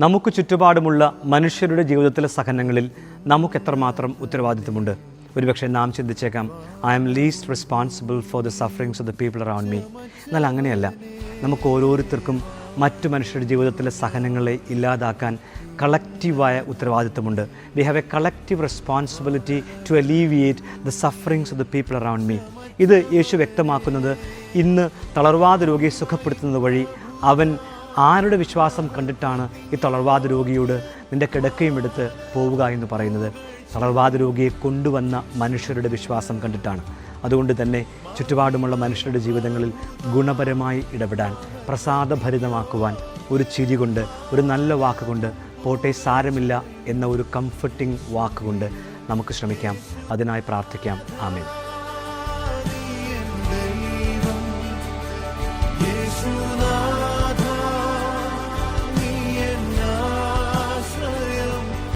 നമുക്ക് ചുറ്റുപാടുമുള്ള മനുഷ്യരുടെ ജീവിതത്തിലെ സഹനങ്ങളിൽ നമുക്ക് എത്രമാത്രം ഉത്തരവാദിത്വമുണ്ട്? ഒരുപക്ഷെ നാം ചിന്തിച്ചേക്കാം I am least responsible for the sufferings of the people around me എന്നാൽ അങ്ങനെയല്ല. നമുക്ക് ഓരോരുത്തർക്കും മറ്റു മനുഷ്യരുടെ ജീവിതത്തിലെ സഹനങ്ങളെ ഇല്ലാതാക്കാൻ കളക്റ്റീവായ ഉത്തരവാദിത്വമുണ്ട്. We have a collective responsibility to alleviate the sufferings of the people around me ഇത് യേശു വ്യക്തമാക്കുന്നത് ഇന്ന് തളർവാദ രോഗിയെ സുഖപ്പെടുത്തുന്നത് വഴി അവൻ ആരുടെ വിശ്വാസം കണ്ടിട്ടാണ് ഈ തളർവാദ രോഗിയോട് നിന്റെ കിടക്കയും എടുത്ത് പോവുക എന്ന് പറയുന്നത്? തളർവാദ രോഗിയെ കൊണ്ടുവന്ന മനുഷ്യരുടെ വിശ്വാസം കണ്ടിട്ടാണ്. അതുകൊണ്ട് തന്നെ ചുറ്റുപാടുമുള്ള മനുഷ്യരുടെ ജീവിതങ്ങളിൽ ഗുണപരമായി ഇടപെടാൻ പ്രസാദഭരിതമാക്കുവാൻ ഒരു ചിരി കൊണ്ട് ഒരു നല്ല വാക്കുകൊണ്ട് പോട്ടെ സാരമില്ല എന്ന ഒരു കംഫർട്ടിംഗ് വാക്കുകൊണ്ട് നമുക്ക് ശ്രമിക്കാം. അതിനായി പ്രാർത്ഥിക്കാം. ആമേൻ. 예수 나